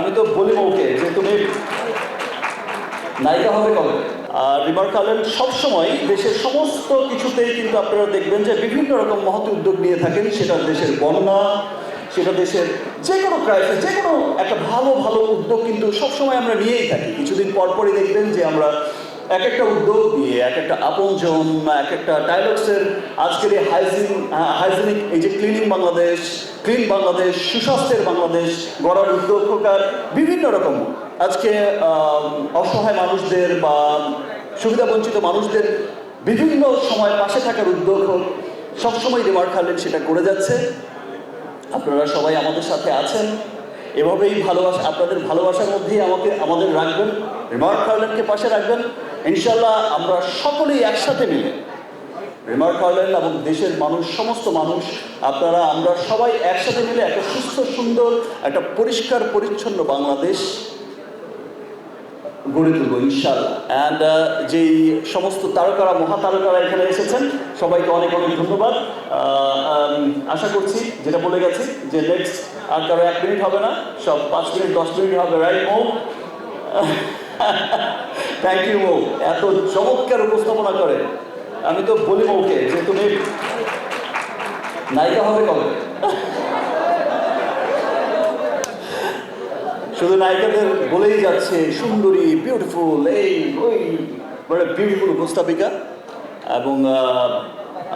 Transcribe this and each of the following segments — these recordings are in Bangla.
আমি তো বলি ওকে যে তুমি নায়িকা হবে কবে? আর রিমার কালেন সবসময় দেশের সমস্ত কিছুতেই কিন্তু আপনারা দেখবেন যে বিভিন্ন রকম মহৎ উদ্যোগ নিয়ে থাকেন। সেটা দেশের বন্যা সেটা দেশের যে কোনো ক্রাইসিস যে কোনো একটা ভালো ভালো উদ্যোগ কিন্তু সবসময় আমরা নিয়েই থাকি। কিছুদিন পরপরই দেখবেন যে আমরা এক একটা উদ্যোগ দিয়ে এক একটা আপনজন এক একটা ডায়লগসের আজকের এই হাইজিন হাইজিনিক এই যে ক্লিনিং বাংলাদেশ ক্লিন বাংলাদেশ, সুস্বাস্থ্যের বাংলাদেশ গড়ার উদ্যোগ প্রকার বিভিন্ন রকম। আজকে অসহায় মানুষদের বা সুবিধাবঞ্চিত মানুষদের বিভিন্ন সময় পাশে থাকার উদ্যোগ হোক, সবসময় রিমার্ক হারলেন সেটা করে যাচ্ছে। আপনারা সবাই আমাদের সাথে আছেন। এভাবেই ভালোবাসা, আপনাদের ভালোবাসার মধ্যেই আমাকে, আমাদের রাখবেন। রিমার্ক হারলেনকে পাশে রাখবেন। ইনশাল্লাহ আমরা সকলেই একসাথে মিলে রিমার্ক হারলেন এবং দেশের মানুষ, সমস্ত মানুষ, আপনারা, আমরা সবাই একসাথে মিলে একটা সুস্থ, সুন্দর, একটা পরিষ্কার, পরিচ্ছন্ন বাংলাদেশ গড়ে তুলবো ইনশাল্লাহ অ্যান্ড যেই সমস্ত তারকারা, মহাতারকারা এখানে এসেছেন, সবাইকে অনেক অনেক ধন্যবাদ। আশা করছি, যেটা বলে গেছি, যে নেক্সট আর কারও এক মিনিট হবে না, সব পাঁচ মিনিট, দশ মিনিট হবে right Mou thank you Mou এত চমৎকার উপস্থাপনা করে। আমি তো বলি মৌকে যে তুমি নায়িকা হবে কবে? শুধু নায়িকাদের বলেই যাচ্ছে সুন্দরী বিউটিফুল এই ওই মানে বিউটিফুল উপস্থাপিকা। এবং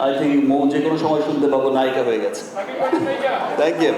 আই থিঙ্ক মৌ যে কোনো সময় শুনতে পাবো নায়িকা হয়ে গেছে। Thank you